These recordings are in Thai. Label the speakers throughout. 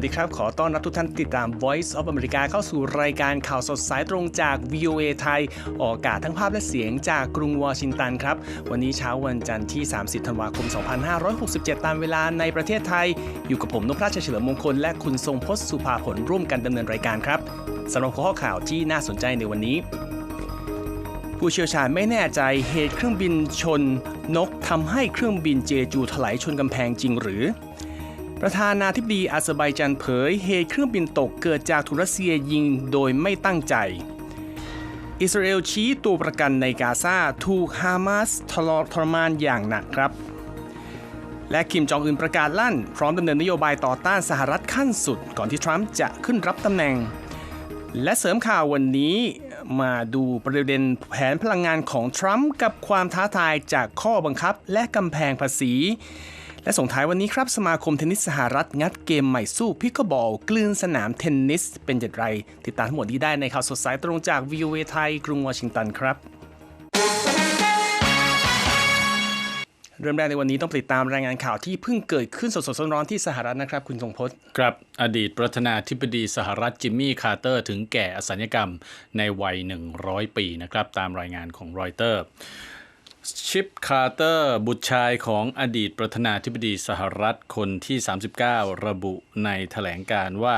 Speaker 1: สวัสดีครับ ขอต้อนรับทุกท่านติดตาม Voice of America เข้าสู่รายการข่าวสดสายตรงจาก VOA ไทย ออกอากาศทั้งภาพและเสียงจากกรุงวอชิงตันครับ วันนี้เช้าวันจันทร์ที่ 30 ธันวาคม 2567 ตามเวลาในประเทศไทย อยู่กับผมนพราชเฉลิมมงคล และคุณทรงพจน์สุภาผลร่วมกันดำเนินรายการครับสำหรับข้อข่าวที่น่าสนใจในวันนี้ผู้เชี่ยวชาญไม่แน่ใจเหตุเครื่องบินชน นกทำให้เครื่องบินเจจูถลายชนกำแพงจริงหรือ ประธานาธิบดีอาเซอร์ไบจานเผยเหตุเครื่องบินตกเกิดจากถูรัสเซียยิงโดยไม่ตั้งใจ อิสราเอลชี้ตัวประกันในกาซาถูกฮามาสทรทรมานอย่างหนักครับ และคิมจองอึนประกาศลั่น พร้อมดำเนินนโยบายต่อต้านสหรัฐขั้นสุด ก่อนที่ทรัมป์จะขึ้นรับตำแหน่ง และเสริมข่าววันนี้มาดูประเด็นแผนพลังงานของทรัมป์กับความท้าทายจากข้อบังคับและกำแพงภาษี และส่งท้ายวันนี้ครับ สมาคมเทนนิสสหรัฐงัดเกมใหม่สู้พิกบอลกลืนสนามเทนนิส เป็นอย่างไร ติดตามทั้งหมดนี้ได้ในข่าวสดสายตรงจาก VOA ไทย กรุงวอชิงตันครับเริ่มแรกในวันนี้ต้องติดตามรายงานข่าวที่เพิ่งเกิดขึ้นสดๆร้อนๆที่สหรัฐนะครับ คุณทรงพจน์
Speaker 2: ครับ อดีตประธานาธิบดีสหรัฐจิมมี่คาร์เตอร์ถึงแก่อสัญญกรรมในวัย 100 ปีนะครับ ตามรายงานของรอยเตอร์ ชิปคาร์เตอร์บุตรชายของอดีตประธานาธิบดีสหรัฐคนที่ 39 ระบุในแถลงการว่า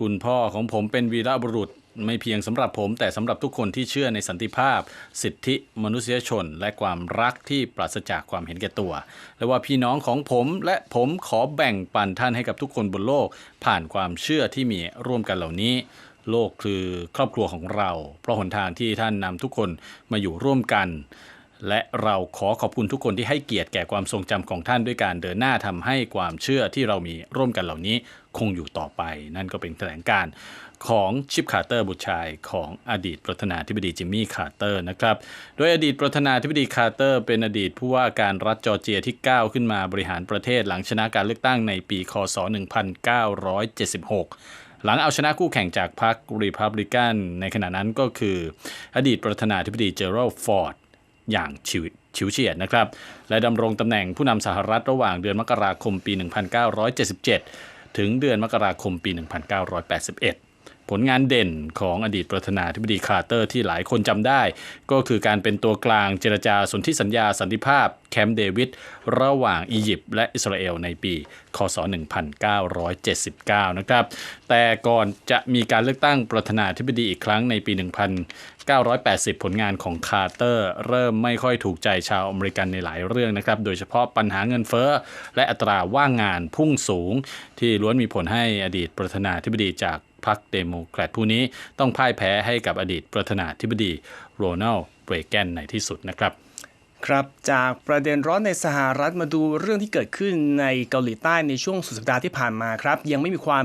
Speaker 2: คุณพ่อของผมเป็นวีรบุรุษไม่เพียงสำหรับผมแต่สำหรับทุกคนที่เชื่อในสันติภาพ สิทธิมนุษยชน และความรักที่ปราศจากความเห็นแก่ตัว และว่าพี่น้องของผมและผมขอแบ่งปันท่านให้กับทุกคนบนโลก ผ่านความเชื่อที่มีร่วมกันเหล่านี้ โลกคือครอบครัวของเรา เพราะหนทางที่ท่านนำทุกคนมาอยู่ร่วมกัน และเราขอขอบคุณทุกคนที่ให้เกียรติแก่ความทรงจำของท่านด้วยการเดินหน้าทำให้ความเชื่อที่เรามีร่วมกันเหล่านี้คงอยู่ต่อไป นั่นก็เป็นแถลงการของชิปคาร์เตอร์บุตรชายของอดีตประธานาธิบดีจิมมี่คาร์เตอร์นะครับ โดยอดีตประธานาธิบดีคาร์เตอร์เป็นอดีตผู้ว่าการรัฐจอร์เจียที่ก้าวขึ้นมาบริหารประเทศหลังชนะการเลือกตั้งในปีคศ 1976 หลังเอาชนะคู่แข่งจากพรรครีพับลิกันในขณะนั้นก็คือ อดีตประธานาธิบดีเจอรัลฟอร์ด อย่างชิวชิวเฉียดนะครับ และดำรงตำแหน่งผู้นำสหรัฐระหว่างเดือนมกราคมปี 1977 ถึงเดือนมกราคมปี 1981 ผลงานเด่นของอดีตประธานาธิบดีคาร์เตอร์ที่หลายคนจำได้ ก็คือการเป็นตัวกลางเจรจาสนธิสัญญาสันติภาพแคมป์เดวิดระหว่างอียิปต์และอิสราเอลในปี คศ 1979 นะครับ แต่ก่อนจะมีการเลือกตั้งประธานาธิบดีอีกครั้งในปี 1980 ผลงานของคาร์เตอร์ เริ่มไม่ค่อยถูกใจชาวอเมริกันในหลายเรื่องนะครับ โดยเฉพาะปัญหาเงินเฟ้อ และอัตราว่างงานพุ่งสูง ที่ล้วนมีผลให้อดีตประธานาธิบดีจาก พรรคเดโมแครตผู้นี้ต้องพ่ายแพ้ให้กับอดีตประธานาธิบดีโรนัลด์เรแกนในที่สุดนะครับ
Speaker 1: ครับจากประเด็นร้อนในสหรัฐมาดูเรื่องที่เกิดขึ้นในเกาหลีใต้ในช่วงสุดสัปดาห์ที่ผ่านมาครับ ยังไม่มีความ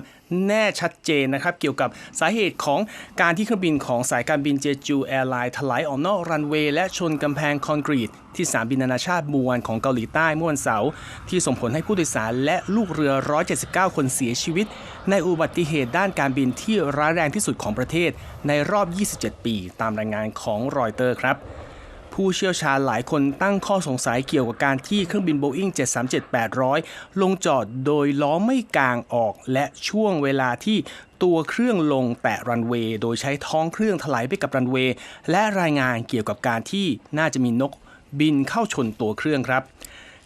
Speaker 1: แน่ชัดเจนนะครับ เกี่ยวกับสาเหตุของการที่เครื่องบินของสายการบินเจจูแอร์ไลน์ถลายออกนอกรันเวย์และชนกำแพงคอนกรีต ที่สนามบินนานาชาติมวนของเกาหลีใต้เมื่อวันเสาร์ที่ส่งผลให้ผู้โดยสารและลูกเรือ 179 คนเสียชีวิต ในอุบัติเหตุด้านการบินที่ร้ายแรงที่สุดของประเทศในรอบ 27 ปี ตามรายงานของรอยเตอร์ครับ ผู้เชี่ยวชาญหลายคนตั้งข้อสงสัยเกี่ยวกับการที่เครื่องบิน Boeing 737-800 ลงจอดโดยล้อไม่กางออก และช่วงเวลาที่ตัวเครื่องลงแตะรันเวย์ โดยใช้ท้องเครื่องถลายไปกับรันเวย์ และรายงานเกี่ยวกับการที่น่าจะมีนกบินเข้าชนตัวเครื่องครับ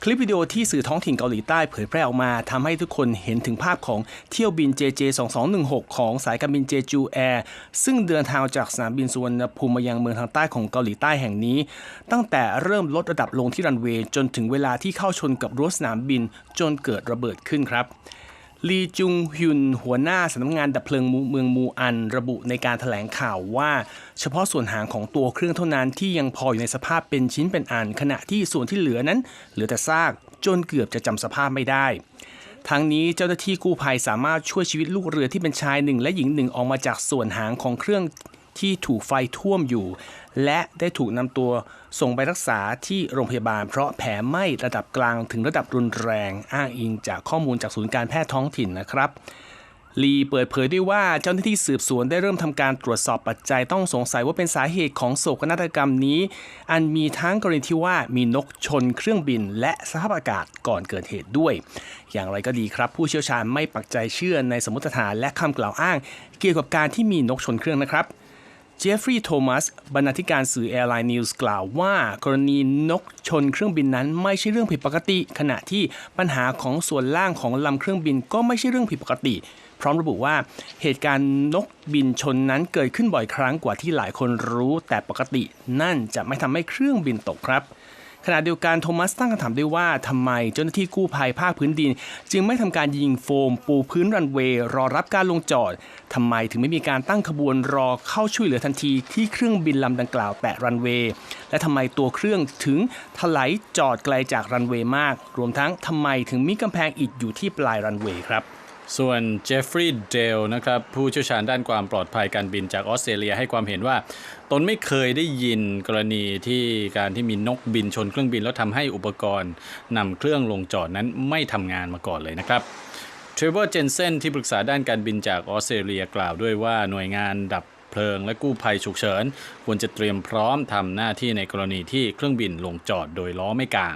Speaker 1: คลิปวิดีโอที่สื่อท้องถิ่นเกาหลีใต้เผยแพร่ออกมาทำให้ทุกคนเห็นถึงภาพของเที่ยวบิน JJ 2216 ของสายการบินเจจูแอร์ซึ่งเดินทางจากสนามบินสุวรรณภูมิมายังเมืองทางใต้ของเกาหลีใต้แห่งนี้ ตั้งแต่เริ่มลดระดับลงที่รันเวย์จนถึงเวลาที่เข้าชนกับรั้วสนามบินจนเกิดระเบิดขึ้นครับ ลีจุงฮยุนหัวหน้าสำนักงานดับเพลิงเมืองมูอัน ระบุในการถแถลงข่าวว่า เฉพาะส่วนหางของตัวเครื่องเท่านั้นที่ยังพออยู่ในสภาพเป็นชิ้นเป็นอัน ขณะที่ส่วนที่เหลือนั้น เหลือแต่ซากจนเกือบจะจำสภาพไม่ได้ทั้งนี้เจ้าหน้าที่กู้ภัยสามารถช่วยชีวิตลูกเรือที่เป็นชายหนึ่งและหญิงหนึ่งออกมาจากส่วนหางของเครื่อง ที่ถูกไฟท่วมอยู่ และได้ถูกนำตัวส่งไปรักษาที่โรงพยาบาล เพราะแผลไหม้ระดับกลางถึงระดับรุนแรงอ้างอิงจากข้อมูลจากศูนย์การแพทย์ท้องถิ่นนะครับลีเปิดเผยด้วยว่าเจ้าหน้าที่สืบสวนได้เริ่มทำการตรวจสอบปัจจัยต้องสงสัยว่าเป็นสาเหตุของโศกนาฏกรรมนี้ อันมีทั้งกรณีที่ว่ามีนกชนเครื่องบินและสภาพอากาศก่อนเกิดเหตุด้วย อย่างไรก็ดีครับ ผู้เชี่ยวชาญไม่ปักใจเชื่อในสมมติฐานและคำกล่าวอ้าง เกี่ยวกับการที่มีนกชนเครื่องนะครับ จฟฟรีย์โทมัส บรรณาธิการสื่อ Airline News กล่าวว่า กรณีนกชนเครื่องบินนั้นไม่ใช่เรื่องผิดปกติ ขณะที่ปัญหาของส่วนล่างของลำเครื่องบินก็ไม่ใช่เรื่องผิดปกติ พร้อมระบุว่า เหตุการณ์นกบินชนนั้นเกิดขึ้นบ่อยครั้งกว่าที่หลายคนรู้ แต่ปกตินั่นจะไม่ทำให้เครื่องบินตกครับ ขณะเดียวกันโทมัสตั้งคำถามด้วยว่าทำไมเจ้าหน้าที่กู้ภัยภาคพื้นดิน จึงไม่ทำการยิงโฟม ปูพื้นรันเวย์รอรับการลงจอดทำไมถึงไม่มีการตั้งขบวนรอเข้าช่วยเหลือทันทีที่เครื่องบินลำดังกล่าวแตะรันเวย์และทำไมตัวเครื่องถึงถลายจอดไกลจากรันเวย์มาก รวมทั้งทำไมถึงมีกำแพงอิฐอยู่ที่ปลายรันเวย์ครับ
Speaker 2: ส่วนเจฟฟรีย์เดลนะครับผู้เชี่ยวชาญด้านความปลอดภัยการบินจากออสเตรเลียให้ความเห็นว่า ตนไม่เคยได้ยินกรณีที่การที่มีนกบินชนเครื่องบินแล้วทำให้อุปกรณ์นำเครื่องลงจอดนั้นไม่ทำงานมาก่อนเลยนะครับเทรเวอร์เจนเซนที่ปรึกษาด้านการบินจากออสเตรเลียกล่าวด้วยว่าหน่วยงานดับเพลิงและกู้ภัยฉุกเฉิน ควรจะเตรียมพร้อมทำหน้าที่ในกรณีที่เครื่องบินลงจอดโดยล้อไม่กลาง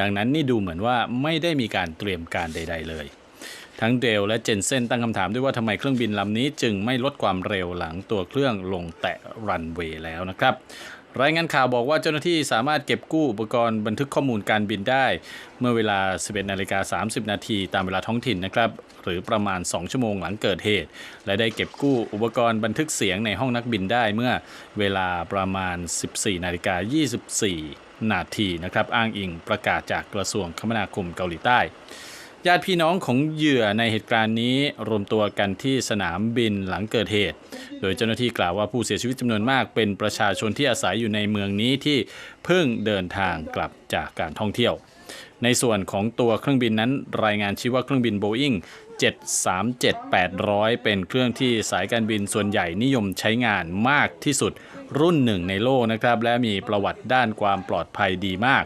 Speaker 2: ดังนั้นนี่ดูเหมือนว่าไม่ได้มีการเตรียมการใด ๆ เลย ทั้งเดลและเจนเซนตั้งคำถามด้วยว่าทำไมเครื่องบินลำนี้จึงไม่ลดความเร็วหลังตัวเครื่องลงแตะรันเวย์แล้วนะครับรายงานข่าวบอกว่าเจ้าหน้าที่สามารถเก็บกู้อุปกรณ์บันทึกข้อมูลการบินได้ เมื่อเวลา 11นาฬิกา30 นาทีตามเวลาท้องถิ่นนะครับ หรือประมาณ 2 ชั่วโมงหลังเกิดเหตุ และได้เก็บกู้อุปกรณ์บันทึกเสียงในห้องนักบินได้เมื่อเวลาประมาณ 14นาฬิกา24 นาทีนะครับ อ้างอิงประกาศจากกระทรวงคมนาคมเกาหลีใต้ ญาติพี่น้องของเหยื่อในเหตุการณ์นี้รวมตัวกันที่สนามบินหลังเกิดเหตุ โดยเจ้าหน้าที่กล่าวว่าผู้เสียชีวิตจำนวนมากเป็นประชาชนที่อาศัยอยู่ในเมืองนี้ที่เพิ่งเดินทางกลับจากการท่องเที่ยว ในส่วนของตัวเครื่องบินนั้น รายงานชี้ว่าเครื่องบิน Boeing 737-800 เป็นเครื่องที่สายการบินส่วนใหญ่นิยมใช้งานมากที่สุดรุ่นหนึ่งในโลกนะครับ และมีประวัติด้านความปลอดภัยดีมาก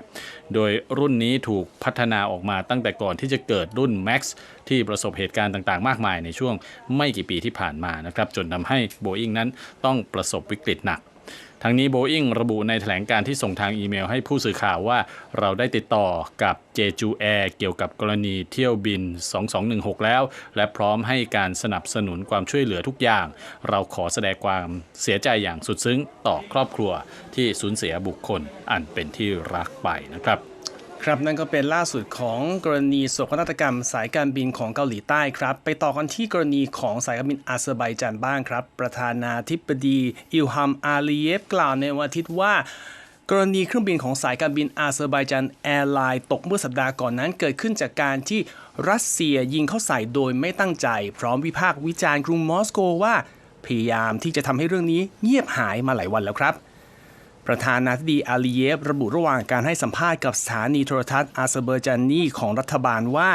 Speaker 2: โดยรุ่นนี้ถูกพัฒนาออกมาตั้งแต่ก่อนที่จะเกิดรุ่น Max ที่ประสบเหตุการณ์ต่างๆ มากมายในช่วงไม่กี่ปีที่ผ่านมานะครับจนทำให้ Boeing นั้นต้องประสบวิกฤตหนัก ทั้งนี้โบอิงระบุในแถลงการที่ส่งทางอีเมลให้ผู้สื่อข่าวว่าเราได้ติดต่อกับเจจูแอร์เกี่ยวกับกรณีเที่ยวบิน 2216 แล้ว และพร้อมให้การสนับสนุนความช่วยเหลือทุกอย่าง เราขอแสดงความเสียใจอย่างสุดซึ้งต่อครอบครัวที่สูญเสียบุคคลอันเป็นที่รักไปนะครับ
Speaker 1: ครับนั่นก็เป็นล่าสุดของกรณีโศกนาฏกรรมสายการบินของเกาหลีใต้ครับ ไปต่อกันที่กรณีของสายการบินอาเซอร์ไบจานบ้างครับ ประธานาธิบดีอิลฮัมอาลีเยฟกล่าวในวันอาทิตย์ว่ากรณีเครื่องบินของสายการบินอาเซอร์ไบจานแอร์ไลน์ตกเมื่อสัปดาห์ก่อนนั้นเกิดขึ้นจากการที่รัสเซียยิงเข้าใส่โดยไม่ตั้งใจ พร้อมวิพากษ์วิจารณ์กรุงมอสโกว่า พยายามที่จะทำให้เรื่องนี้เงียบหายมาหลายวันแล้วครับ ประธานาธิบดีอาลีเยฟระบุระหว่างการให้สัมภาษณ์กับสถานีโทรทัศน์อาเซอร์เบอร์จานีของรัฐบาลว่า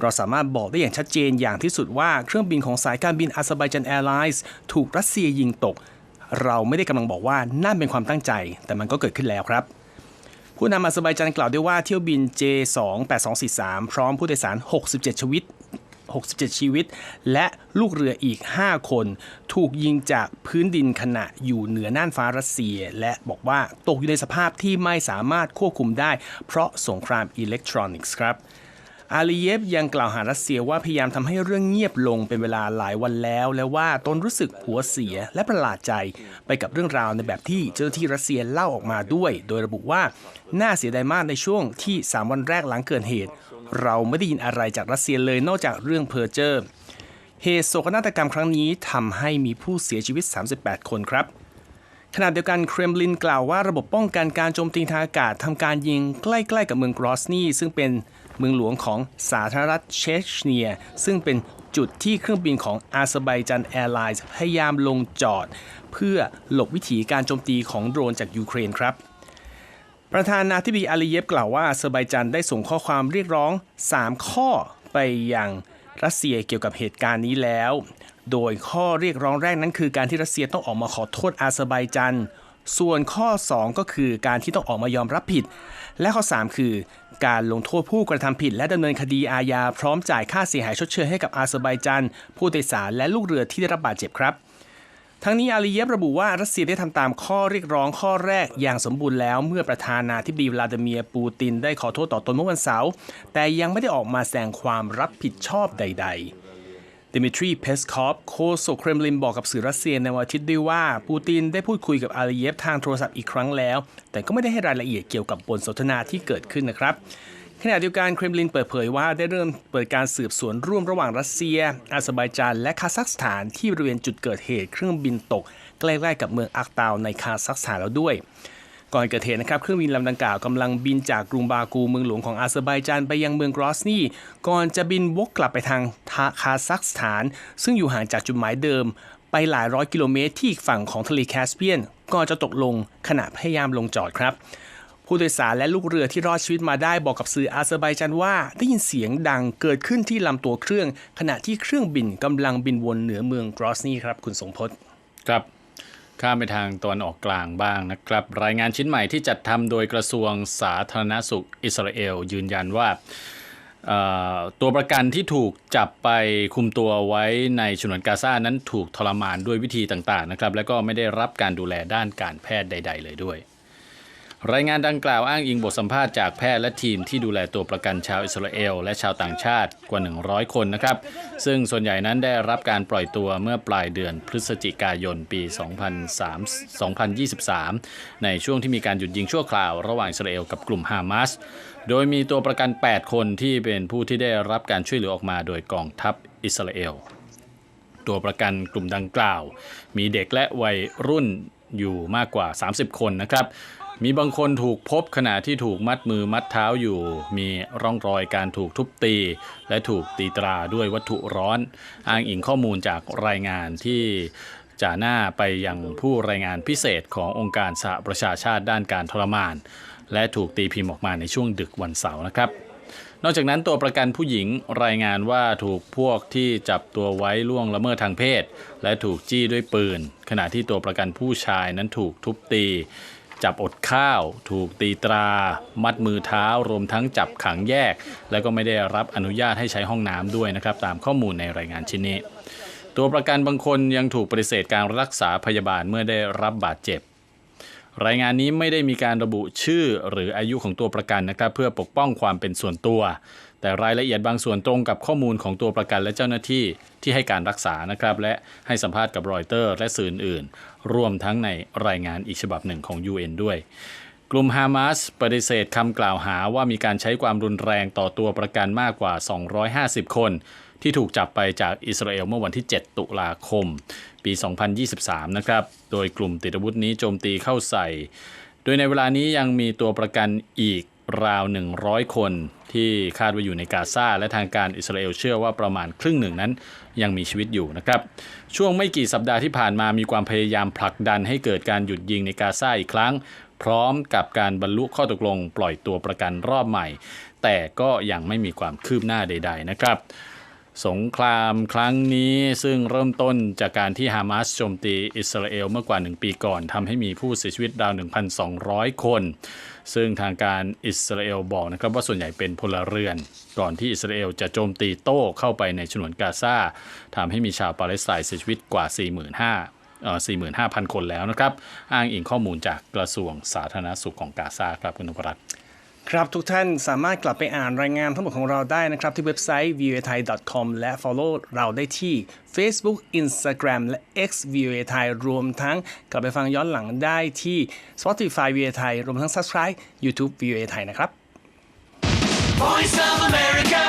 Speaker 1: เราสามารถบอกได้อย่างชัดเจนอย่างที่สุดว่าเครื่องบินของสายการบินอาเซอร์ไบจานแอร์ไลน์ถูกรัสเซียยิงตก เราไม่ได้กำลังบอกว่านั่นเป็นความตั้งใจ แต่มันก็เกิดขึ้นแล้วครับผู้นำอาเซอร์ไบจานกล่าวด้วยว่าเที่ยวบิน J28243 พร้อมผู้โดยสาร 67 ชีวิต 67 ชีวิต และลูกเรืออีก 5 คน ถูกยิงจากพื้นดินขณะอยู่เหนือน่านฟ้ารัสเซีย และบอกว่าตกอยู่ในสภาพที่ไม่สามารถควบคุมได้ เพราะสงครามอิเล็กทรอนิกส์ครับอาลีเยฟยังกล่าวหารัสเซียว่าพยายามทำให้เรื่องเงียบลงเป็นเวลาหลายวันแล้ว และว่าตนรู้สึกหัวเสียและประหลาดใจไปกับเรื่องราวในแบบที่เจ้าหน้าที่รัสเซียเล่าออกมาด้วย โดยระบุว่า น่าเสียดายมากในช่วงที่ 3 วันแรกหลังเกิดเหตุ เราไม่ได้ยินอะไรจากรัสเซียเลยนอกจากเรื่องเพอร์เจอร์ เหตุโศกนาฏกรรมครั้งนี้ทำให้มีผู้เสียชีวิต 38 คนครับขณะเดียวกันเครมลินกล่าวว่าระบบป้องกันการโจมตีทางอากาศทำการยิงใกล้ๆกับเมืองกรอสนีซึ่งเป็นเมืองหลวงของสาธารณรัฐเชชเนีย ซึ่งเป็นจุดที่เครื่องบินของอาเซอร์ไบจันแอร์ไลน์พยายามลงจอด เพื่อหลบวิถีการโจมตีของโดรนจากยูเครนครับ ประธานาธิบดีอาลีเยฟกล่าวว่าอาเซอร์ไบจันได้ส่งข้อความเรียกร้อง 3 ข้อไปยังรัสเซียเกี่ยวกับเหตุการณ์นี้แล้ว โดยข้อเรียกร้องแรกนั้นคือการที่รัสเซียต้องออกมาขอโทษอาเซอร์ไบจัน ส่วนข้อ 2 ก็คือการที่ต้องออกมายอมรับผิด และข้อ 3 คือ การลงโทษผู้กระทำผิด และดำเนินคดีอาญาพร้อมจ่ายค่าเสียหายชดเชยให้กับอาเซอร์ไบจันผู้โดยสารและลูกเรือที่ได้รับบาดเจ็บครับ ทั้งนี้อาลีเยฟระบุว่ารัสเซียได้ทำตามข้อเรียกร้องข้อแรกอย่างสมบูรณ์แล้ว เมื่อประธานาธิบดีวลาดิเมียร์ปูตินได้ขอโทษต่อตนเมื่อวันเสาร์แต่ยังไม่ได้ออกมาแสดงความรับผิดชอบใด ๆดิมิทรี เพสคอฟโฆษกเครมลินบอกกับสื่อรัสเซียในวันอาทิตย์ด้วยว่า ปูตินได้พูดคุยกับอาลีเยฟทางโทรศัพท์อีกครั้งแล้ว แต่ก็ไม่ได้ให้รายละเอียดเกี่ยวกับบทสนทนาที่เกิดขึ้นนะครับ ขณะเดียวกันเครมลินเปิดเผยว่าได้เริ่มเปิดการสืบสวนร่วมระหว่างรัสเซีย อาเซอร์ไบจานและคาซัคสถานที่บริเวณจุดเกิดเหตุเครื่องบินตกใกล้ๆกับเมืองอักตาวในคาซัคสถานแล้วด้วยก่อนเกิดเหตุนะครับเครื่องบินลำดังกล่าวกำลังบินจากกรุงบากูเมืองหลวงของอาเซอร์ไบจานไปยังเมืองกรอสนีก่อนจะบินวกกลับไปทางคาซัคสถาน ซึ่งอยู่ห่างจากจุดหมายเดิม ไปหลายร้อยกิโลเมตรที่อีกฝั่งของทะเลแคสเปียนก่อนจะตกลงขณะพยายามลงจอดครับ ผู้โดยสารและลูกเรือที่รอดชีวิตมาได้บอกกับสื่ออาเซอร์ไบจันว่า ได้ยินเสียงดังเกิดขึ้นที่ลำตัวเครื่อง ขณะที่เครื่องบินกำลังบินวนเหนือเมืองกรอสนีครับคุณสงพจน์
Speaker 2: ครับข้ามไปทางตะวันออกกลางบ้างนะครับ รายงานชิ้นใหม่ที่จัดทำโดยกระทรวงสาธารณสุขอิสราเอล ยืนยันว่าตัวประกันที่ถูกจับไปคุมตัวไว้ในฉนวนกาซานั้นถูกทรมานด้วยวิธีต่างๆนะครับ และก็ไม่ได้รับการดูแลด้านการแพทย์ใด ๆ เลยด้วย รายงานดังกล่าวอ้างอิงบทสัมภาษณ์จากแพทย์และทีมที่ดูแลตัวประกันชาวอิสราเอล และชาวต่างชาติกว่า 100 คนนะครับ ซึ่งส่วนใหญ่นั้นได้รับการปล่อยตัวเมื่อปลายเดือนพฤศจิกายนปี2003 2023 ในช่วงที่มีการหยุดยิงชั่วคราวระหว่างอิสราเอลกับกลุ่มฮามาสโดยมีตัวประกัน 8 คนที่เป็นผู้ที่ได้รับการช่วยเหลือออกมาโดยกองทัพอิสราเอล ตัวประกันกลุ่มดังกล่าว มีเด็กและวัยรุ่นอยู่มากกว่า 30 คนนะครับ มีบางคนถูกพบขณะที่ถูกมัดมือมัดเท้าอยู่ มีร่องรอยการถูกทุบตี และถูกตีตราด้วยวัตถุร้อน อ้างอิงข้อมูลจากรายงานที่จ่าหน้าไปยังผู้รายงานพิเศษขององค์การสหประชาชาติด้านการทรมาน และถูกตีพิมพ์ออกมาในช่วงดึกวันเสาร์นะครับ นอกจากนั้นตัวประกันผู้หญิงรายงานว่าถูกพวกที่จับตัวไว้ล่วงละเมิดทางเพศ และถูกจี้ด้วยปืน ขณะที่ตัวประกันผู้ชายนั้นถูกทุบตี จับอดข้าว ถูกตีตรา มัดมือเท้ารวมทั้งจับขังแยก และก็ไม่ได้รับอนุญาตให้ใช้ห้องน้ำด้วยนะครับ ตามข้อมูลในรายงานชิ้นนี้ ตัวประกันบางคนยังถูกปฏิเสธการรักษาพยาบาลเมื่อได้รับบาดเจ็บ รายงานนี้ไม่ได้มีการระบุชื่อหรืออายุของตัวประกันนะครับ เพื่อปกป้องความเป็นส่วนตัว แต่รายละเอียดบางส่วนตรงกับข้อมูลของตัวประกันและเจ้าหน้าที่ที่ให้การรักษานะครับและให้สัมภาษณ์กับรอยเตอร์และสื่ออื่น รวมทั้งในรายงานอีกฉบับหนึ่งของ UN ด้วย กลุ่มฮามาสปฏิเสธคำกล่าวหาว่ามีการใช้ความรุนแรงต่อตัวประกันมากกว่า 250 คน ที่ถูกจับไปจากอิสราเอลเมื่อวันที่ 7 ตุลาคม ปี 2023 นะครับ โดยกลุ่มติดอาวุธนี้โจมตีเข้าใส่ โดยในเวลานี้ยังมีตัวประกันอีก ราว 100 คนที่คาดว่าอยู่ในกาซาและทางการอิสราเอลเชื่อว่าประมาณครึ่งหนึ่งนั้นยังมีชีวิตอยู่นะครับ ช่วงไม่กี่สัปดาห์ที่ผ่านมามีความพยายามผลักดันให้เกิดการหยุดยิงในกาซาอีกครั้ง พร้อมกับการบรรลุข้อตกลงปล่อยตัวประกันรอบใหม่ แต่ก็ยังไม่มีความคืบหน้าใด ๆ นะครับสงครามครั้งนี้ซึ่งเริ่มต้นจากการที่ฮามาสโจมตีอิสราเอลเมื่อกว่า 1 ปีก่อนทำให้มีผู้เสียชีวิตราว 1,200 คน ซึ่งทางการอิสราเอลบอกนะครับว่าส่วนใหญ่เป็นพลเรือน ก่อนที่อิสราเอลจะโจมตีโต้เข้าไปในฉนวนกาซาทำให้มีชาวปาเลสไตน์เสียชีวิตกว่า 45,000เอ่อ45,000 คนแล้วนะครับ อ้างอิงข้อมูลจากกระทรวงสาธารณสุขของกาซาครับคุณนพรัตน์
Speaker 1: ครับทุกท่านสามารถกลับไปอ่านรายงานทั้งหมดของเราได้นะครับ ที่เว็บไซต์ voa thai com และ follow เราได้ที่ Facebook Instagram และ X voa thai รวมทั้งกลับไปฟังย้อนหลังได้ที่ Spotify voa thai รวมทั้ง subscribe YouTube voa thai นะครับ
Speaker 3: Voice of America.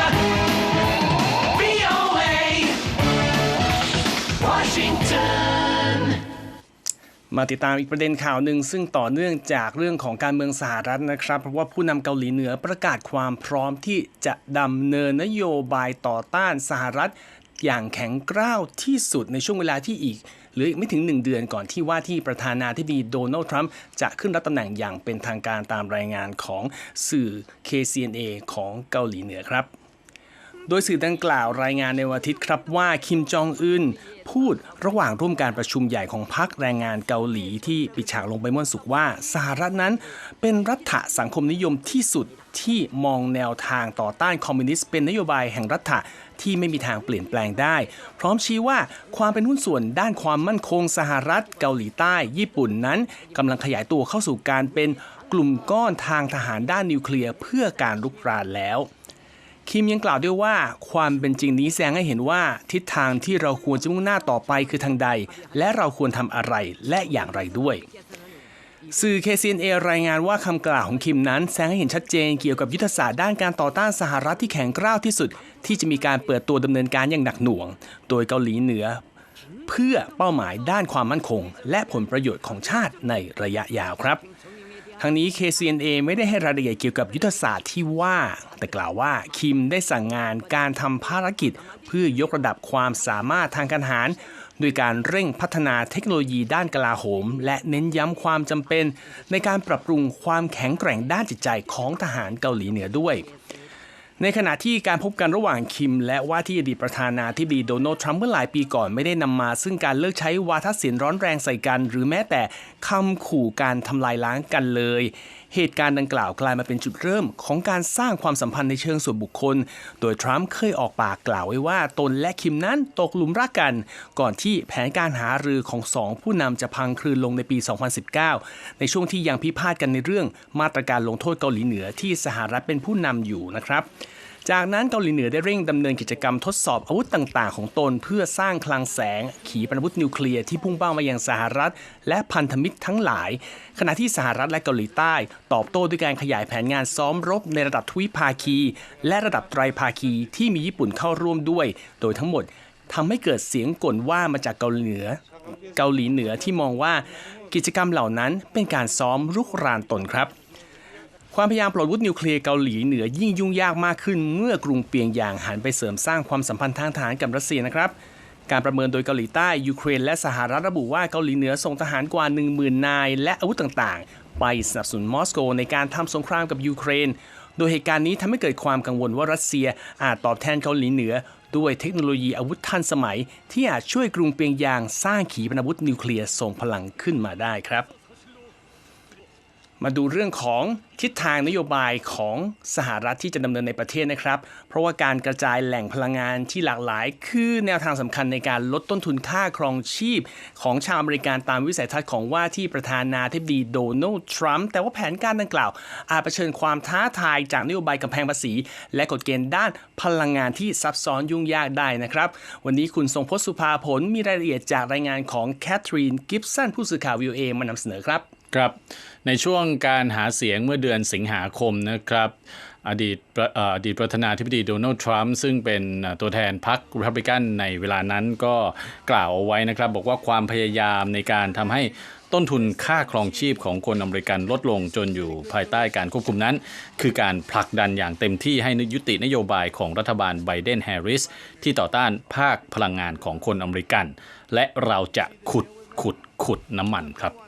Speaker 1: มาติดตามอีกประเด็นข่าวหนึ่งซึ่งต่อเนื่องจากเรื่องของการเมืองสหรัฐนะครับ เพราะว่าผู้นำเกาหลีเหนือประกาศความพร้อมที่จะดำเนินนโยบายต่อต้านสหรัฐ อย่างแข็งกร้าวที่สุดในช่วงเวลาที่อีกหรืออีกไม่ถึง 1 เดือนก่อนที่ว่าที่ประธานาธิบดีโดนัลด์ทรัมป์จะขึ้นรับตำแหน่งอย่างเป็นทางการตามรายงานของสื่อ KCNA ของเกาหลีเหนือครับ โดยสื่อดังกล่าวรายงานในวันอาทิตย์ครับว่าคิมจองอึนพูดระหว่างร่วมการประชุมใหญ่ของพรรคแรงงานเกาหลีที่ปิดฉากลงไปเมื่อวันศุกร์ว่าสหรัฐนั้นเป็นรัฐสังคมนิยมที่สุดที่มองแนวทางต่อต้านคอมมิวนิสต์เป็นนโยบายแห่งรัฐะที่ไม่มีทางเปลี่ยนแปลงได้ พร้อมชี้ว่าความเป็นหุ้นส่วนด้านความมั่นคงสหรัฐเกาหลีใต้ ญี่ปุ่นนั้นกำลังขยายตัวเข้าสู่การเป็นกลุ่มก้อนทางทหารด้านนิวเคลียร์เพื่อการลุกรานแล้ว คิมยังกล่าวด้วยว่าความเป็นจริงนี้แสดงให้เห็นว่าทิศทางที่เราควรจะมุ่งหน้าต่อไปคือทางใด และเราควรทำอะไรและอย่างไรด้วยสื่อ KCNA รายงานว่าคำกล่าวของคิมนั้นแสดงให้เห็นชัดเจนเกี่ยวกับยุทธศาสตร์ด้านการต่อต้านสหรัฐที่แข็งกร้าวที่สุด ที่จะมีการเปิดตัวดำเนินการอย่างหนักหน่วง โดยเกาหลีเหนือ เพื่อเป้าหมายด้านความมั่นคง และผลประโยชน์ของชาติในระยะยาวครับ ทั้งนี้ KCNA ไม่ได้ให้รายละเอียดเกี่ยวกับยุทธศาสตร์ที่ว่า แต่กล่าวว่าคิมได้สั่งงานการทำภารกิจ เพื่อยกระดับความสามารถทางการทหารด้วยการเร่งพัฒนาเทคโนโลยีด้านกลาโหม และเน้นย้ำความจำเป็น ในการปรับปรุงความแข็งแกร่งด้านจิตใจของทหารเกาหลีเหนือด้วย ในขณะที่การพบกันระหว่างคิม และว่าที่อดีตประธานาธิบดีโดนัลด์ทรัมป์เมื่อหลายปีก่อนไม่ได้นำมา ซึ่งการเลิกใช้วาทศิลป์ร้อนแรงใส่กัน หรือแม้แต่คำขู่การทำลายล้างกันเลย เหตุการณ์ดังกล่าวกลายมาเป็นจุดเริ่มของการสร้างความสัมพันธ์ในเชิงส่วนบุคคล โดยทรัมป์เคยออกปากกล่าวไว้ว่าตนและคิมนั้นตกหลุมรักกัน ก่อนที่แผนการหารือของสองผู้นำจะพังคลืนลงในปี 2019 ในช่วงที่ยังพิพาทกันในเรื่องมาตรการลงโทษเกาหลีเหนือที่สหรัฐเป็นผู้นำอยู่นะครับ จากนั้นเกาหลีเหนือได้เร่งดำเนินกิจกรรมทดสอบอาวุธต่าง ๆ ของตนเพื่อสร้างคลังแสง ขีปนาวุธนิวเคลียร์ที่พุ่งเป้ามายังสหรัฐ และพันธมิตรทั้งหลาย ขณะที่สหรัฐและเกาหลีใต้ ตอบโต้ด้วยการขยายแผนงานซ้อมรบในระดับทวิภาคี และระดับไตรภาคีที่มีญี่ปุ่นเข้าร่วมด้วย โดยทั้งหมดทำให้เกิดเสียงก่นว่ามาจากเกาหลีเหนือ เกาหลีเหนือที่มองว่ากิจกรรมเหล่านั้นเป็นการซ้อมรุกรานตนครับ ความพยายามปลดอาวุธนิวเคลียร์เกาหลีเหนือยิ่งยุ่งยากมากขึ้นเมื่อกรุงเปียงยางหันไปเสริมสร้างความสัมพันธ์ทางทหารกับรัสเซียนะครับ การประเมินโดยเกาหลีใต้ยูเครนและสหรัฐระบุว่าเกาหลีเหนือส่งทหารกว่า 10,000 นาย และอาวุธต่างๆ ไปสนับสนุนมอสโกในการทำสงครามกับยูเครน โดยเหตุการณ์นี้ทำให้เกิดความกังวลว่ารัสเซียอาจตอบแทนเกาหลีเหนือ ด้วยเทคโนโลยีอาวุธทันสมัย ที่อาจช่วยกรุงเปียงยางสร้างขีปนาวุธนิวเคลียร์ทรงพลังขึ้นมาได้ครับ มาดูเรื่องของทิศทางนโยบายของสหรัฐที่จะดำเนินในประเทศนะครับ เพราะว่าการกระจายแหล่งพลังงานที่หลากหลาย คือแนวทางสำคัญในการลดต้นทุนค่าครองชีพ ของชาวอเมริกันตามวิสัยทัศน์ของว่าที่ประธานาธิบดีโดนัลด์ทรัมป์แต่ว่าแผนการดังกล่าว อาจเผชิญความท้าทายจากนโยบายกำแพงภาษี และกฎเกณฑ์ด้านพลังงานที่ซับซ้อนยุ่งยากได้นะครับ วันนี้คุณทรงพจน์สุภาผลมีรายละเอียดจากรายงานของแคทรีนกิฟสันผู้สื่อข่าว VOA มานำเสนอครับ
Speaker 2: ครับในช่วงการหาเสียงเมื่อเดือนสิงหาคมนะครับอดีตอดีตประธานาธิบดีโดนัลด์ทรัมป์ซึ่งเป็นตัวแทนพรรครีพับลิกันในเวลานั้นก็กล่าวเอาไว้นะครับ บอกว่าความพยายามในการทำให้ต้นทุนค่าครองชีพของคนอเมริกันลดลงจนอยู่ภายใต้การควบคุมนั้น คือการผลักดันอย่างเต็มที่ให้ยุตินโยบายของรัฐบาลไบเดนแฮร์ริสที่ต่อต้านภาคพลังงานของคนอเมริกัน และเราจะขุดขุดขุดน้ำมันครับ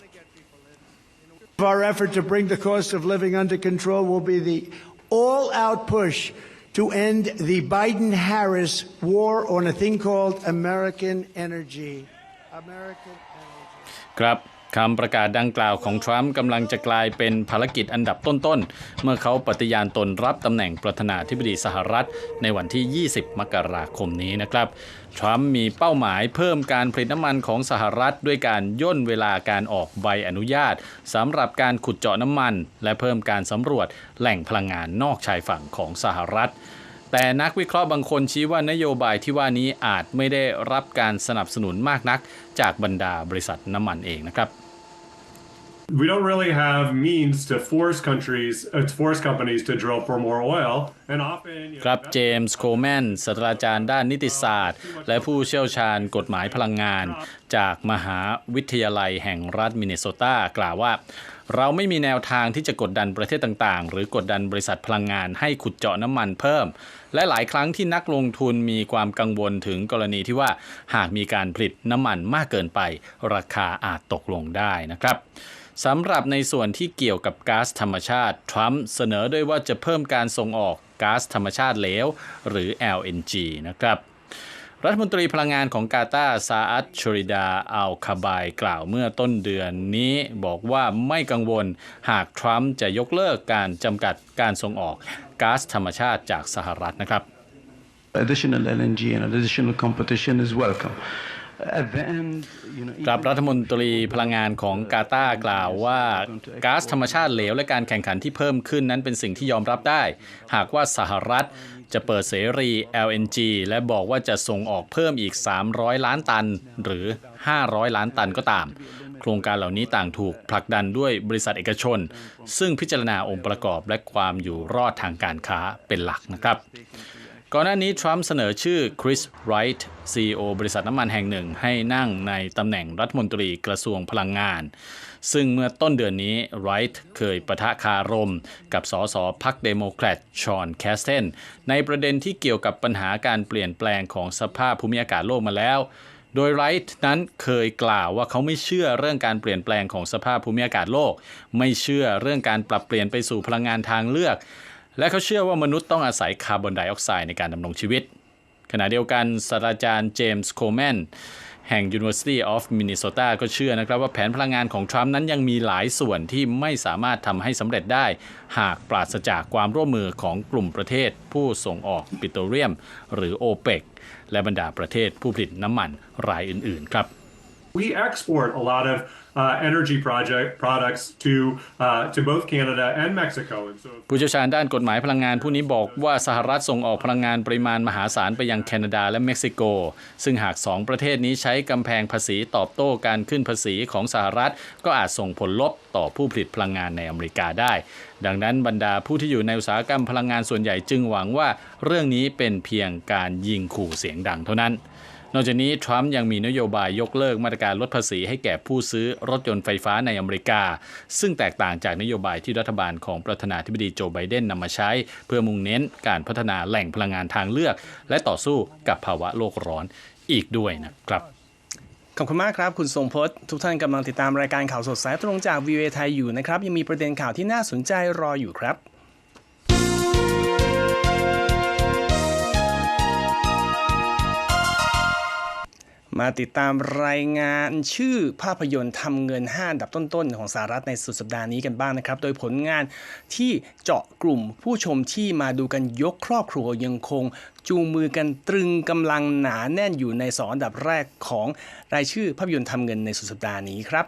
Speaker 4: Our effort to bring the cost of living under control will be the all out push to end the Biden Harris war on a thing called American energy. American energy.
Speaker 2: ครับ คำประกาศดังกล่าวของทรัมป์กำลังจะกลายเป็นภารกิจอันดับต้นๆ เมื่อเขาปฏิญาณตนรับตำแหน่งประธานาธิบดีสหรัฐ ในวันที่ 20 มกราคมนี้นะครับ ทรัมป์มีเป้าหมายเพิ่มการผลิตน้ำมันของสหรัฐ ด้วยการย่นเวลาการออกใบอนุญาตสำหรับการขุดเจาะน้ำมัน และเพิ่มการสำรวจแหล่งพลังงานนอกชายฝั่งของสหรัฐ แต่นักวิเคราะห์บางคนชี้ว่านโยบายที่ว่านี้อาจไม่ได้รับการสนับสนุนมากนัก จากบรรดาบริษัทน้ำมันเองนะครับ
Speaker 5: we don't really have means to force countries, uh, to force companies to drill for more oil, and often. You know,
Speaker 2: ครับเจมส์โคแมนศาสตราจารย์ด้านนิติศาสตร์ และผู้เชี่ยวชาญกฎหมายพลังงาน จากมหาวิทยาลัยแห่งรัฐมินนิโซตากล่าวว่า เราไม่มีแนวทางที่จะกดดันประเทศต่างๆ หรือกดดันบริษัทพลังงานให้ขุดเจาะน้ำมันเพิ่ม และหลายครั้งที่นักลงทุนมีความกังวลถึงกรณีที่ว่าหากมีการผลิตน้ำมันมากเกินไป ราคาอาจตกลงได้นะครับสำหรับในส่วนที่เกี่ยวกับก๊าซธรรมชาติ ทรัมป์เสนอด้วยว่าจะเพิ่มการส่งออกก๊าซธรรมชาติเหลว หรือ LNG นะครับ รัฐมนตรีพลังงานของกาตาร์ซาอัตชริดาอัลคาบายกล่าวเมื่อต้นเดือนนี้บอกว่าไม่กังวลหากทรัมป์จะยกเลิกการจำกัดการส่งออกก๊าซธรรมชาติจากสหรัฐนะครับ
Speaker 6: additional LNG and additional competition is welcome. At the end, you know,
Speaker 2: ครับรัฐมนตรีพลังงานของกาตาร์กล่าวว่าก๊าซธรรมชาติเหลวและการแข่งขันที่เพิ่มขึ้นนั้นเป็นสิ่งที่ยอมรับได้ หากว่าสหรัฐจะเปิดเสรี LNG และบอกว่าจะส่งออกเพิ่มอีก 300 ล้านตัน หรือ 500 ล้านตันก็ตาม โครงการเหล่านี้ต่างถูกผลักดันด้วยบริษัทเอกชน ซึ่งพิจารณาองค์ประกอบและความอยู่รอดทางการค้าเป็นหลักนะครับ ก่อนหน้านี้ทรัมป์เสนอชื่อคริสไรท์ CEO บริษัทน้ำมันแห่งหนึ่ง ให้นั่งในตำแหน่งรัฐมนตรีกระทรวงพลังงาน ซึ่งเมื่อต้นเดือนนี้ไรท์เคยประทะคารม กับสสพรรคเดโมแครตชอนแคสเทนในประเด็นที่เกี่ยวกับปัญหาการเปลี่ยนแปลงของสภาพภูมิอากาศโลกมาแล้ว โดยไรท์นั้นเคยกล่าวว่าเขาไม่เชื่อเรื่องการเปลี่ยนแปลงของสภาพภูมิอากาศโลก ไม่เชื่อเรื่องการปรับเปลี่ยนไปสู่พลังงานทางเลือก และเขาเชื่อว่ามนุษย์ต้องอาศัยคาร์บอนไดออกไซด์ในการดำรงชีวิต ขณะเดียวกันศาสตราจารย์เจมส์โคลแมนแห่ง University of Minnesota ก็เชื่อนะครับว่าแผนพลังงานของทรัมป์นั้นยังมีหลายส่วนที่ไม่สามารถทำให้สำเร็จได้ หากปราศจากความร่วมมือของกลุ่มประเทศ ผู้ส่งออกปิโตรเลียม หรือ OPEC และบรรดาประเทศผู้ผลิตน้ำมันรายอื่น ๆ ครับ
Speaker 5: We export a lot of uh, energy project products to uh, to both Canada and Mexico, and so.
Speaker 2: ผู้เชี่ยวชาญด้านกฎหมายพลังงานผู้นี้บอกว่าสหรัฐส่งออกพลังงานปริมาณมหาศาลไปยังแคนาดาและเม็กซิโก ซึ่งหากสองประเทศนี้ใช้กำแพงภาษีตอบโต้การขึ้นภาษีของสหรัฐ ก็อาจส่งผลลบต่อผู้ผลิตพลังงานในอเมริกาได้ ดังนั้นบรรดาผู้ที่อยู่ในอุตสาหกรรมพลังงานส่วนใหญ่จึงหวังว่าเรื่องนี้เป็นเพียงการยิงขู่เสียงดังเท่านั้น นอกจากนี้ ทรัมป์ยังมีนโยบายยกเลิกมาตรการลดภาษีให้แก่ผู้ซื้อรถยนต์ไฟฟ้าในอเมริกา ซึ่งแตกต่างจากนโยบายที่รัฐบาลของประธานาธิบดีโจไบเดนนำมาใช้ เพื่อมุ่งเน้นการพัฒนาแหล่งพลังงานทางเลือก และต่อสู้กับภาวะโลกร้อนอีกด้วยนะครับ
Speaker 1: ขอบคุณมากครับ คุณทรงพจน์ ทุกท่านกำลังติดตามรายการข่าวสดสายตรงจาก VOA ไทยอยู่นะครับ ยังมีประเด็นข่าวที่น่าสนใจรออยู่ครับ มาติดตามรายงานชื่อภาพยนตร์ทำเงิน 5 อันดับต้นๆ ของสหรัฐในสุดสัปดาห์นี้กันบ้างนะครับ โดยผลงานที่เจาะกลุ่มผู้ชมที่มาดูกันยกครอบครัวยังคงจูงมือกันตรึงกำลังหนาแน่นอยู่ในสองอันดับแรกของรายชื่อภาพยนตร์ทำเงินในสุดสัปดาห์นี้ครับ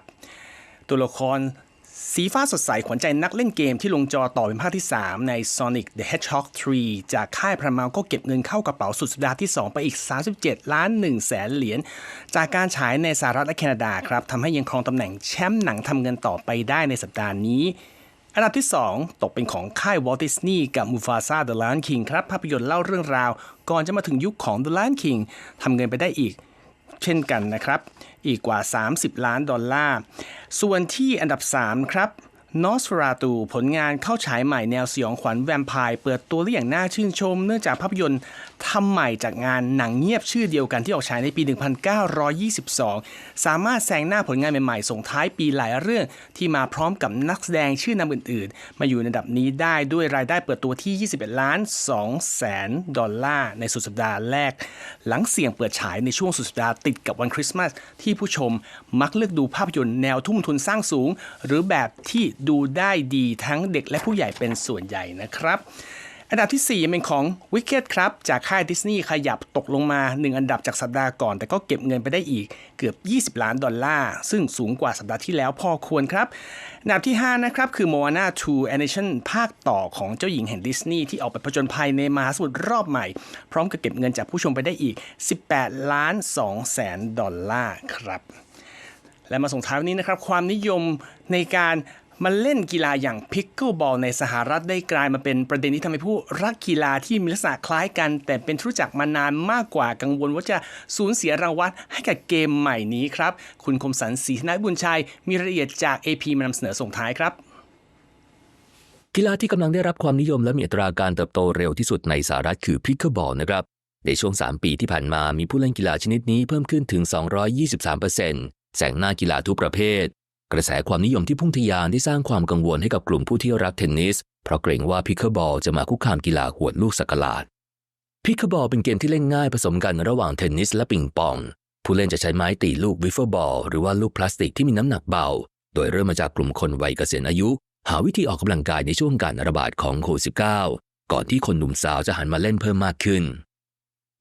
Speaker 1: ตัวละคร สีฟ้าสดใสขวัญใจนักเล่นเกมที่ลงจอต่อเป็นภาคที่ 3 ใน Sonic the Hedgehog 3 จากค่ายพรามาก็เก็บเงินเข้ากระเป๋าสุดสัปดาห์ที่ 2 ไปอีก 37 ล้าน1แสนเหรียญจากการฉายในสหรัฐและแคนาดาครับทำให้ยังครองตำแหน่งแชมป์หนังทำเงินต่อไปได้ในสัปดาห์นี้ อันดับที่ 2 ตกเป็นของค่าย Walt Disney กับ Mufasa The Lion King ครับภาพยนตร์เล่าเรื่องราว ก่อนจะมาถึงยุคของ The Lion King ทำเงินไปได้อีก เช่นกันนะครับอีกกว่า 30 ล้านดอลลาร์ ส่วนที่อันดับ 3 ครับนอสฟราตูผลงานเข้าฉายใหม่แนวสยองขวัญแวมไพร์เปิดตัวได้อย่างน่าชื่นชม เนื่องจากภาพยนตร์ ทำใหม่จากงานหนังเงียบชื่อเดียวกันที่ออกฉายในปี 1922 สามารถแซงหน้าผลงานใหม่ๆ ส่งท้ายปีหลายเรื่อง ที่มาพร้อมกับนักแสดงชื่อนำอื่นๆ มาอยู่ในดับนี้ได้ด้วยรายได้เปิดตัวที่ 21 ล้าน2แสนดอลลาร์ในสุดสัปดาห์แรก หลังเสี่ยงเปิดฉายในช่วงสุดสัปดาห์ติดกับวันคริสต์มาสที่ผู้ชมมักเลือกดูภาพยนตร์แนวทุ่มทุนสร้างสูง หรือแบบที่ดูได้ดีทั้งเด็กและผู้ใหญ่เป็นส่วนใหญ่นะครับ อันดับที่ 4 เป็นของ Wicked ครับ จากค่ายดิสนีย์ขยับตกลงมา 1 อันดับจากสัปดาห์ก่อน แต่ก็เก็บเงินไปได้อีกเกือบ 20 ล้านดอลลาร์ ซึ่งสูงกว่าสัปดาห์ที่แล้วพอควรครับ อันดับที่ 5 นะครับ คือ Moana 2 Animation ภาคต่อของเจ้าหญิงแห่งดิสนีย์ที่ออกไปผจญภัยในมหาสมุทรรอบใหม่ พร้อมกับเก็บเงินจากผู้ชมไปได้อีก 18 ล้าน2แสนดอลลาร์ครับและมาส่งท้ายวันนี้นะครับความนิยมในการ มาเล่นกีฬาอย่างพิกเกิลบอลในสหรัฐได้กลายมาเป็นประเด็นที่ทำให้ผู้รักกีฬาที่มีลักษณะคล้ายกัน แต่เป็นที่รู้จักมานานมากกว่ากังวลว่าจะสูญเสียรางวัลให้กับเกมใหม่นี้ครับ คุณคมสันศรีธนบุญชัย มีรายละเอียดจาก AP มานำเสนอส่งท้ายครับ
Speaker 7: กีฬาที่กำลังได้รับความนิยมและมีอัตราการเติบโตเร็วที่สุดในสหรัฐคือพิกเกิลบอลนะครับ ในช่วง 3 ปีที่ผ่านมามีผู้เล่นกีฬาชนิดนี้เพิ่มขึ้นถึง 223%แสงหน้ากีฬาทุกประเภท กระแสความนิยมที่พุ่งทะยานได้สร้างความกังวลให้กับกลุ่มผู้ที่รักเทนนิส เพราะเกรงว่าพิคเกอร์บอลจะมาคุกคามกีฬาหวดลูกสักหลาดพิคเกอร์บอลเป็นเกมที่เล่นง่ายผสมกันระหว่างเทนนิสและปิงปอง ผู้เล่นจะใช้ไม้ตีลูกวิฟเฟิลบอลหรือว่าลูกพลาสติกที่มีน้ำหนักเบา โดยเริ่มมาจากกลุ่มคนวัยเกษียณอายุ หาวิธีออกกำลังกายในช่วงการระบาดของโควิด -19 ก่อนที่คนหนุ่มสาวจะหันมาเล่นเพิ่มมากขึ้น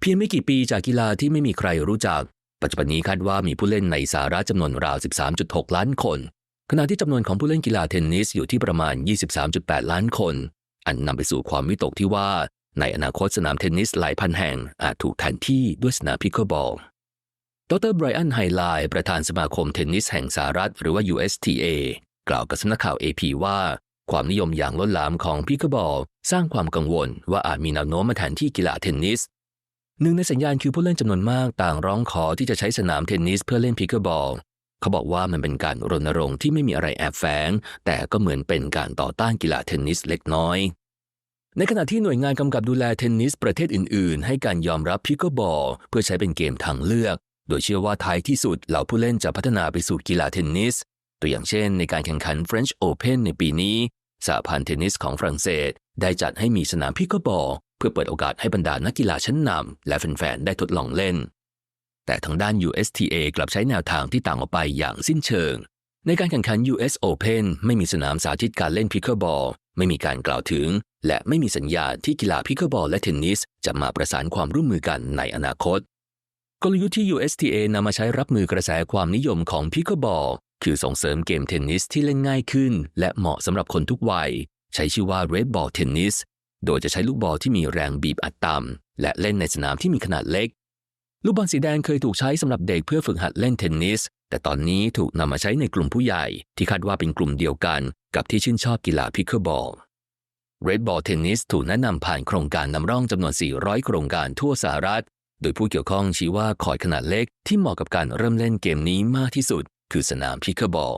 Speaker 7: เพียงไม่กี่ปีจากกีฬาที่ไม่มีใครรู้จัก ปัจจุบันนี้คาดว่ามีผู้เล่นในสหรัฐจำนวนราว 13.6 ล้านคน ขณะที่จำนวนของผู้เล่นกีฬาเทนนิสอยู่ที่ประมาณ 23.8 ล้านคน อันนำไปสู่ความวิตกที่ว่า ในอนาคตสนามเทนนิสหลายพันแห่งอาจถูกแทนที่ด้วยสนามพิคเกิลบอล ดรไบรอันไฮไลน์ประธานสมาคมเทนนิสแห่งสหรัฐหรือว่า USTA กล่าวกับสำนักข่าว AP ว่า ความนิยมอย่างล้นหลามของพิคเกิลบอล สร้างความกังวลว่าอาจมีแนวโน้มมาแทนที่กีฬาเทนนิส หนึ่งในสัญญาณคือผู้เล่นจำนวนมากต่างร้องขอที่จะใช้สนามเทนนิสเพื่อเล่นพิคเกิลบอล เขาบอกว่ามันเป็นการรณรงค์ที่ไม่มีอะไรแอบแฝง แต่ก็เหมือนเป็นการต่อต้านกีฬาเทนนิสเล็กน้อย ในขณะที่หน่วยงานกำกับดูแลเทนนิสประเทศอื่น ๆ ให้การยอมรับพิคเกิลบอลเพื่อใช้เป็นเกมทางเลือก โดยเชื่อว่าท้ายที่สุดเหล่าผู้เล่นจะพัฒนาไปสู่กีฬาเทนนิส ตัวอย่างเช่น ในการแข่งขัน French Open ในปีนี้สหพันธ์เทนนิสของฝรั่งเศส ได้จัดให้มีสนามพิคเกิลบอล เพื่อเปิดโอกาสให้บรรดานักกีฬาชั้นนำและแฟนๆ ได้ทดลองเล่น แต่ทางด้าน USTA กลับใช้แนวทางที่ต่างออกไปอย่างสิ้นเชิง ในการแข่งขัน US Open ไม่มีสนามสาธิตการเล่นพิคเกิลบอลไม่มีการกล่าวถึง และไม่มีสัญญาที่กีฬาพิคเกิลบอลและเทนนิส จะมาประสานความร่วมมือกันในอนาคต กลยุทธ์ที่ USTA นำมาใช้รับมือกระแสความนิยมของพิคเกิลบอลคือส่งเสริมเกมเทนนิสที่เล่นง่ายขึ้น และเหมาะสำหรับคนทุกวัย ใช้ชื่อว่า Red Ball Tennis โดยจะใช้ลูกบอลที่มีแรงบีบอัดต่ำและเล่นในสนามที่มีขนาดเล็ก ลูกบอลสีแดงเคยถูกใช้สำหรับเด็กเพื่อฝึกหัดเล่นเทนนิส แต่ตอนนี้ถูกนำมาใช้ในกลุ่มผู้ใหญ่ ที่คาดว่าเป็นกลุ่มเดียวกันกับที่ชื่นชอบกีฬาพิคเกิลบอล Red Ball Tennis ถูกแนะนำผ่านโครงการนำร่องจำนวน 400 โครงการทั่วสหรัฐ โดยผู้เกี่ยวข้องชี้ว่าคอร์ดขนาดเล็กที่เหมาะกับการเริ่มเล่นเกมนี้มากที่สุด คือสนามพิคเกิลบอล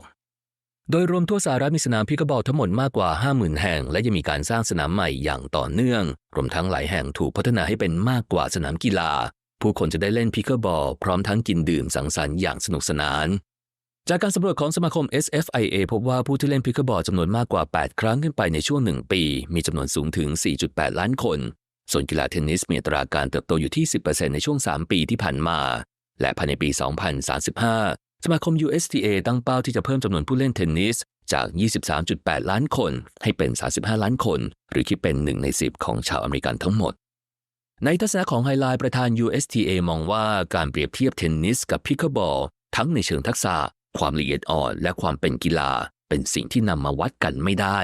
Speaker 7: โดยรวมทั่วสหรัฐมีสนามพิคเกิลบอลทั้งหมดมากกว่า 50,000 แห่ง และยังมีการสร้างสนามใหม่อย่างต่อเนื่อง รวมทั้งหลายแห่งถูกพัฒนาให้เป็นมากกว่าสนามกีฬา ผู้คนจะได้เล่นพิคเกิลบอลพร้อมทั้งกินดื่มสังสรรค์อย่างสนุกสนาน จากการสำรวจของสมาคม SFIA พบว่าผู้ที่เล่นพิคเกิลบอลจำนวนมากกว่า 8 ครั้งขึ้นไปในช่วง 1 ปี มีจำนวนสูงถึง 4.8 ล้านคน ส่วนกีฬาเทนนิสมีอัตราการเติบโตอยู่ที่ 10%ในช่วง 3 ปีที่ผ่านมา และภายในปี 2035 สมาคม USTA ตั้งเป้าที่จะเพิ่มจำนวนผู้เล่นเทนนิสจาก 23.8 ล้านคน ให้เป็น 35 ล้านคน หรือคิดเป็น 1 ใน 10 ของชาวอเมริกันทั้งหมด ในทัศนะของไฮไลท์ประธาน USTA มองว่าการเปรียบเทียบเทนนิสกับพิคเกิลบอลทั้งในเชิงทักษะ ความละเอียดอ่อน และความเป็นกีฬา เป็นสิ่งที่นำมาวัดกันไม่ได้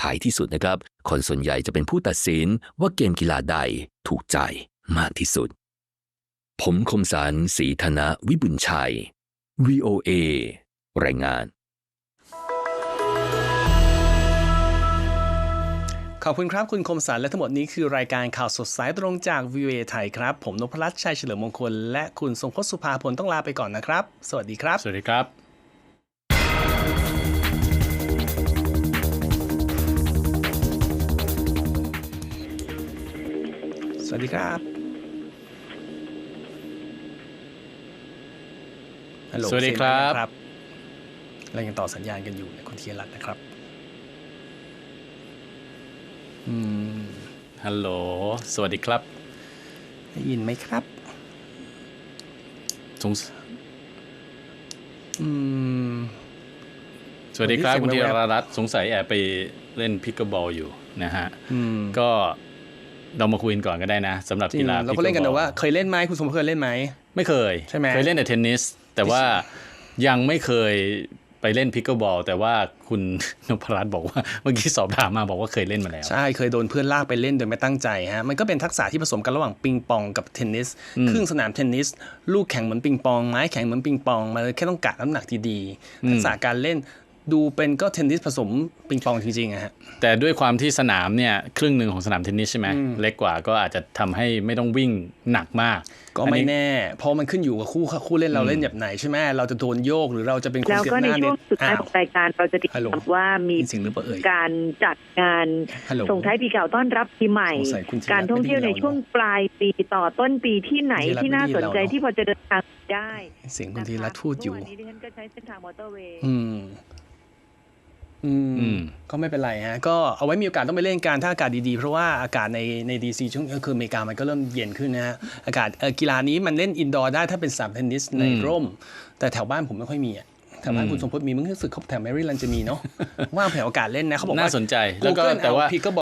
Speaker 7: ท้ายที่สุดนะครับ คนส่วนใหญ่จะเป็นผู้ตัดสินว่าเกมกีฬาใดถูกใจมากที่สุด ผมคมสารสีธนะวิบุญชัย VOA รายงาน
Speaker 1: ขอบคุณครับคุณคมสันและทั้งหมดนี้คือรายการข่าวสดสายตรงจาก VOA ไทยครับ ผมนพรัตน์ชัยเฉลิมมงคล และคุณทรงพจน์สุภาพลต้องลาไปก่อนนะครับ สวัสดีครับ
Speaker 2: สวัสดีครับ
Speaker 1: สวัสดีครับ ฮัลโหล
Speaker 2: สวัสดีครับ
Speaker 1: เสียงดังเรายังต่อสัญญาณกันอยู่ในคุณธีรรัตน์นะครับ อืม
Speaker 2: ฮัลโหล สวัสดีครับ
Speaker 1: ได้ยินไหมครับ
Speaker 2: สงส
Speaker 1: อืม
Speaker 2: สวัสดีครับ
Speaker 1: เสี
Speaker 2: คุ
Speaker 1: ย
Speaker 2: ณ
Speaker 1: ง
Speaker 2: ธี
Speaker 1: แว๊บ
Speaker 2: รรัตน์สงสัยแอบไปเล่นพิกเกิลบอลอยู่นะฮะ
Speaker 1: อืม
Speaker 2: ก็เรามาคุยกันก่อนก็ได้นะสำหรับ
Speaker 1: จริ
Speaker 2: กี
Speaker 1: ง
Speaker 2: ฬา
Speaker 1: เราก็เล่นกัน
Speaker 2: pickleball
Speaker 1: แต่ว่าเคยเล่นไหมคุณสมเคยเล่นไหม
Speaker 2: ไม่เคย
Speaker 1: ใช่ไหม
Speaker 2: เคยเล่นแต่เทนนิส แต่ว่ายังไม่เคยไปเล่นพิกเกิลบอลแต่ว่าคุณนพรัตน์บอกว่าเมื่อกี้สอบถามมาบอกว่าเคยเล่นมาแล้ว
Speaker 1: ใช่ เคยโดนเพื่อนลากไปเล่นโดยไม่ตั้งใจฮะ มันก็เป็นทักษะที่ผสมกันระหว่างปิงปองกับเทนนิสครึ่งสนามเทนนิส ลูกแข่งเหมือนปิงปอง ไม้แข่งเหมือนปิงปอง มันแค่ต้องกะน้ำหนักดีๆ ทักษะการเล่น ดูเป็นก็เทนนิสผสมปิงปองจริงๆอะฮะ
Speaker 2: แต่ด้วยความที่สนามเนี่ยครึ่งหนึ่งของสนามเทนนิสใช่ไหมเล็กกว่าก็อาจจะทำให้ไม่ต้องวิ่งหนักมาก
Speaker 1: ก็
Speaker 2: อัน
Speaker 1: ไม่
Speaker 2: นี้
Speaker 1: แน่ เพราะมันขึ้นอยู่กับคู่คู่เล่นเราเล่นแบบไหนใช่ไหมเราจะโดนโยกหรือเราจะเป็นคน
Speaker 8: แล้ว
Speaker 1: เสีย
Speaker 8: ก็
Speaker 1: ห
Speaker 8: ใน
Speaker 1: น้า
Speaker 8: ช่วงสุดท้าย
Speaker 1: อ้า
Speaker 8: ข
Speaker 1: ว
Speaker 8: องรายการเราจะติด
Speaker 1: ฮัลโหล
Speaker 8: ตามว่ามี
Speaker 1: มีเสียงหรือเปล่าเอ่ย
Speaker 8: การจัดงาน
Speaker 1: ฮัลโหล
Speaker 8: ส่งท้ายปีเก่าต้อนรับปีใหม่
Speaker 1: สงสัยคุณธีระ
Speaker 8: การท่องเที่ยวใน
Speaker 1: ไม่ได้ยินเรา
Speaker 8: ช่วงปลายปีต่อต้นปีที่ไหน
Speaker 1: คุณธีระ
Speaker 8: ที่น่าสนใจ
Speaker 1: ไม่ได้ยินเราเนอะ
Speaker 8: ที่พอจะเดินทางได้
Speaker 1: เสียงคุณ
Speaker 8: นะะ
Speaker 1: ธีรัตน์พูดอยู่
Speaker 8: เมื่วานนี้ดิฉันก็ใช้เส้นทางมอเตอร์เวย์
Speaker 1: อืมอืม
Speaker 2: อืม
Speaker 1: ก็ไม่เป็นไรฮะ ก็เอาไว้มีโอกาสต้องไปเล่นกันถ้าอากาศดีๆ เพราะว่าอากาศในในดีซีช่วงก็คืออเมริกามันก็เริ่มเย็นขึ้นนะฮะ อากาศเอ่อกีฬานี้มันเล่นอินดอร์ได้ถ้าเป็นสนามเทนนิสในร่ม แต่แถวบ้านผมไม่ค่อยมีอะแถวบ้านคุณสมพศมีมึงรู้สึกเขาแถวแมริแลนด์จะมีเนาะว่างแผนโอกาสเล่นนะเขาบอกว่า
Speaker 2: น่าสนใจแล้วก็
Speaker 1: Google
Speaker 2: แต่ว่า
Speaker 1: เอา pickleball